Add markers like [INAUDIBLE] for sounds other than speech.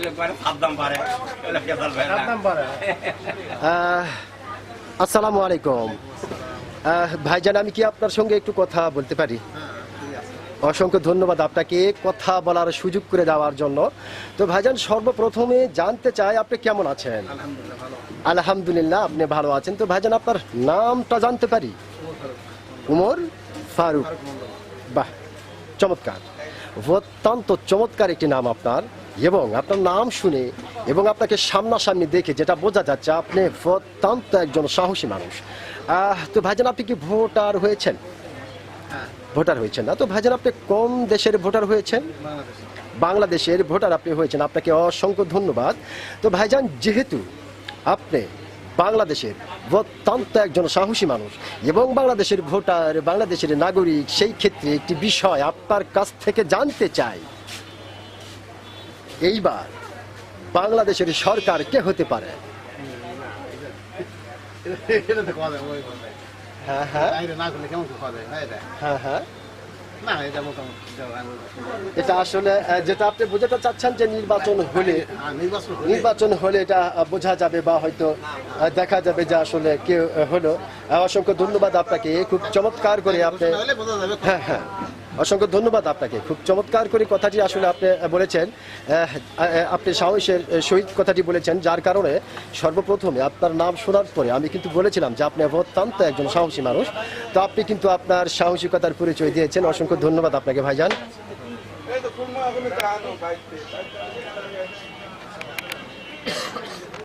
[LAUGHS] আসসালামু আলাইকুম। ভাইজান আমি কি আপনার সঙ্গে একটু কথা বলতে পারি? অসংখ্য ধন্যবাদ আপনাকে কথা বলার সুযোগ করে দেওয়ার জন্য। তো ভাইজান সর্বপ্রথমে জানতে চাই আপনি কেমন আছেন? আলহামদুলিল্লাহ আপনি ভালো আছেন। তো ভাইজান আপনার নামটা জানতে পারি? উমর ফারুক। বাহ চমৎকার। অত্যন্ত চমৎকার একটি নাম আপনার। এবং আপনার নাম শুনে এবং আপনাকে সামনাসামনি দেখে যেটা বোঝা যাচ্ছে আপনি অত্যন্ত একজন সাহসী মানুষ। তো ভাইজান আপনি কি ভোটার হয়েছেন? ভোটার হয়েছেন না। তো ভাইজান আপনি কোন দেশের ভোটার হয়েছেন? বাংলাদেশের ভোটার আপনি হয়েছেন। আপনাকে অসংখ্য ধন্যবাদ। তো ভাইজান যেহেতু আপনি বাংলাদেশের অত্যন্ত একজন সাহসী মানুষ এবং বাংলাদেশের ভোটার বাংলাদেশের নাগরিক সেই ক্ষেত্রে একটি বিষয় আপনার কাছ থেকে জানতে চাই। এইবার বাংলাদেশের সরকার কে হতে পারে? হ্যাঁ হ্যাঁ। হ্যাঁ হ্যাঁ। এটা আসলে যেটা আপনি বোঝাতে চাচ্ছেন যে নির্বাচন হলে নির্বাচন হলে এটা বোঝা যাবে বা হয়তো দেখা যাবে যে আসলে কেউ হলো। অসংখ্য ধন্যবাদ আপনাকে। খুব চমৎকার করে আপনি হ্যাঁ হ্যাঁ। অসংখ্য ধন্যবাদ আপনাকে। খুব চমৎকার করে কথাটি আসলে আপনি বলেছেন। আপনি সাহসের সহিত কথাটি বলেছেন, যার কারণে সর্বপ্রথমে আপনার নাম শোনার পরে আমি কিন্তু বলেছিলাম যে আপনি অত্যন্ত একজন সাহসী মানুষ। তো আপনি কিন্তু আপনার সাহসিকতার পরিচয় দিয়েছেন। অসংখ্য ধন্যবাদ আপনাকে, ভাইজান।